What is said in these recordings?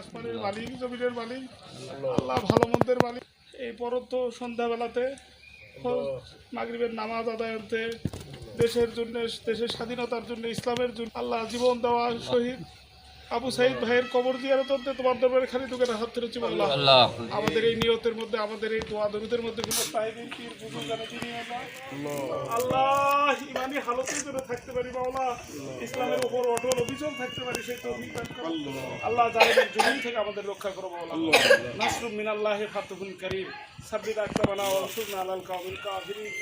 আসমানের মালিক মালিক, আল্লাহ মালিক। এই নামাজ দেশের জন্য, দেশের স্বাধীনতার জন্য, ইসলামের জন্য আল্লাহ জীবন দেওয়া শহীদ আবু সাইদ ভাইয়ের কবর জিয়ারত করতে তোমার দরবারে খালি তোকে হাত ধরেছি আল্লাহ আল্লাহ। আমাদের এই নিয়তের মধ্যে আমাদের এই দোয়া দরুদের মধ্যে কোনো পীর বুজুর্গ আল্লাহ। ইমানি জন্য থাকতে পারি মাওলা। ইসলামের উপর অটল অভিযোগ থাকতে পারি সেই তৌফিক দান করো। আল্লাহ। জালিমের জমিন থেকে আমাদের রক্ষা করো মাওলা। নাসরুম মিনাল্লাহ ফাতুহুন করিম। সাব্বিত আকতাবানা ওয়া রসুলনা আলাল কাউমিল কাফিরিন।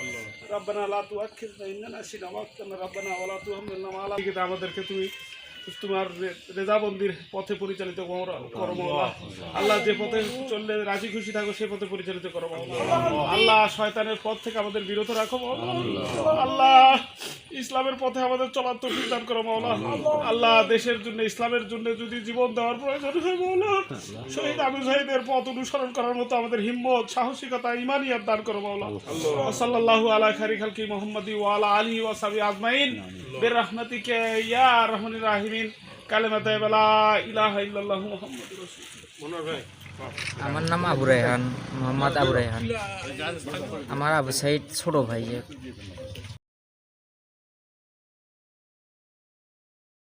রব্বানা লা তুআখিযনা ইন নাসিনা ওয়া রব্বানা ওয়া লা তুহাম্মিলনা মা লা আমাদেরকে তুমি তোমার রেজাবন্দির পথে পরিচালিত করো আল্লাহ যে পথে চললে রাজি খুশি থাকো, সে পথে পরিচালিত করো আল্লাহ শয়তানের পথ থেকে আমাদের বিরত রাখো আল্লাহ ইসলামের পথে আমাদের চলার তৌফিক দান করো, মাওলা। আল্লাহ দেশের জন্য, ইসলামের জন্য যদি জীবন দেওয়ার প্রয়োজন হয়, মাওলা। শহীদ আবু সাহিদের পথ অনুসরণ করার মতো আমাদের হিম্মত, সাহসিকতা, ইমানিয়াত দান করো, মাওলা। সাল্লাল্লাহু আলা খারি খালকি মুহাম্মাদি ওয়া আলা আলিহি ওয়া আজমাইন বিরহমাতিকা ইয়া আরহামির রাহিমিন কালেমা তাইবালা ইলাহা ইল্লাল্লাহু মুহাম্মাদুর রাসূলুল্লাহ। আমার নাম আবু রায়হান মোহাম্মদ আবু রায়হান আমার আবু সাইদ ছোট ভাই।